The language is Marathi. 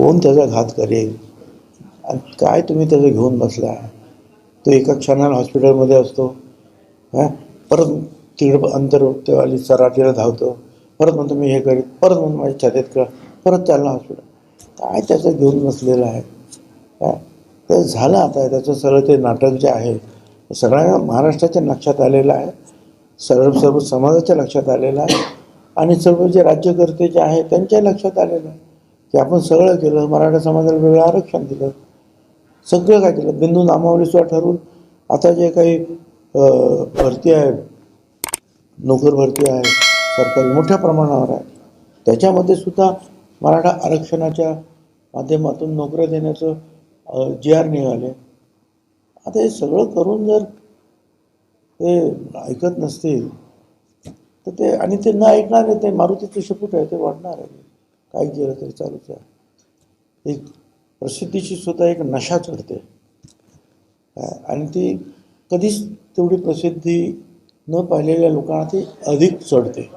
कोण त्याचा घात करेल? आणि काय तुम्ही त्याचं घेऊन बसला तो एका क्षणाला हॉस्पिटलमध्ये असतो. हां? परत तिकडं अंतर तेवाली सराटीला धावतो. परत म्हणतो मी हे करीत परत म्हणून माझ्या छातीत कळ परत चालला हॉस्पिटल. काय त्याचं घेऊन बसलेलं आहे? काय तर झालं आता त्याचं सगळं ते नाटक जे आहे सगळ्या महाराष्ट्राच्या लक्षात आलेलं आहे. सर्व सर्व समाजाच्या लक्षात आलेलं आहे. आणि सर्व जे राज्यकर्ते जे आहे त्यांच्या लक्षात आलेलं आहे. की आपण सगळं केलं मराठा समाजाला वेगळं आरक्षण दिलं. सगळं काय केलं? बिंदू नामावलीसुद्धा ठरवून आता जे काही भरती आहे नोकर भरती आहे सरकारी मोठ्या प्रमाणावर आहे त्याच्यामध्ये सुद्धा मराठा आरक्षणाच्या माध्यमातून नोकऱ्या देण्याचं जी आर निघाले. आता हे सगळं करून जर ते ऐकत नसतील तर ते आणि ते न ऐकणारे ते मारुतीचे शपूट आहे ते वाढणार आहे काय केलं तरी चालूच आहे एक प्रसिद्धीची सुद्धा एक नशा चढते. आणि ती कधीच तेवढी प्रसिद्धी न पाहिलेल्या लोकांना ती अधिक चढते.